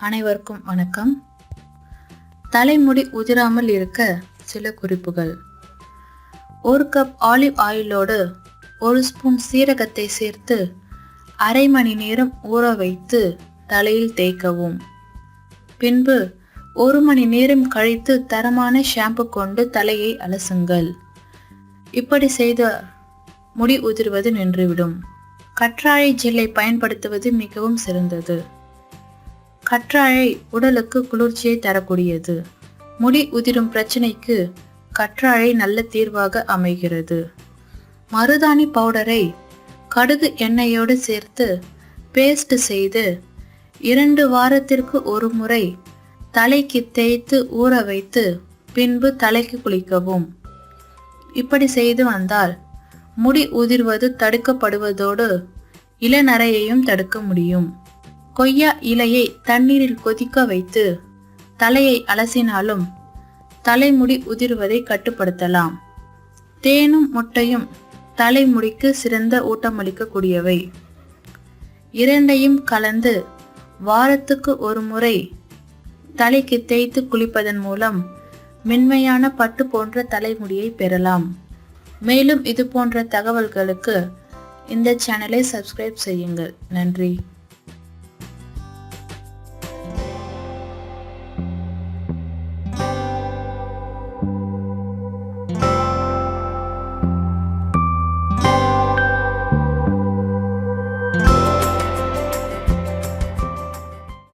அனைவருக்கும் வணக்கம். தலைமுடி உதிராமல் இருக்க சில குறிப்புகள். ஒரு கப் ஆலிவ் ஆயிலோடு ஒரு ஸ்பூன் சீரகத்தை சேர்த்து அரை மணி நேரம் ஊற வைத்து தலையில் தேய்க்கவும். பின்பு ஒரு மணி நேரம் கழித்து தரமான ஷாம்பு கொண்டு தலையை அலசுங்கள். இப்படி செய்த முடி உதிர்வது நின்றுவிடும். கற்றாழை ஜெல்லை பயன்படுத்துவது மிகவும் சிறந்தது. கற்றாழை உடலுக்கு குளிர்ச்சியை தரக்கூடியது. முடி உதிரும் பிரச்சனைக்கு கற்றாழை நல்ல தீர்வாக அமைகிறது. மருதாணி பவுடரை கடுகு எண்ணெயோடு சேர்த்து பேஸ்ட் செய்து இரண்டு வாரத்திற்கு ஒரு முறை தலைக்கு தேய்த்து ஊற வைத்து பின்பு தலைக்கு குளிக்கவும். இப்படி செய்து வந்தால் முடி உதிர்வது தடுக்கப்படுவதோடு இளநரையையும் தடுக்க முடியும். கொய்யா இலையை தண்ணீரில் கொதிக்க வைத்து தலையை அலசினாலும் தலைமுடி உதிர்வதை கட்டுப்படுத்தலாம். தேனும் முட்டையும் தலைமுடிக்கு சிறந்த ஊட்டமளிக்கக்கூடியவை. இரண்டையும் கலந்து வாரத்துக்கு ஒரு முறை தலைக்கு தேய்த்து குளிப்பதன் மூலம் மென்மையான பட்டு போன்ற தலைமுடியை பெறலாம். மேலும் இது போன்ற தகவல்களுக்கு இந்த சேனலை சப்ஸ்கிரைப் செய்யுங்கள். நன்றி.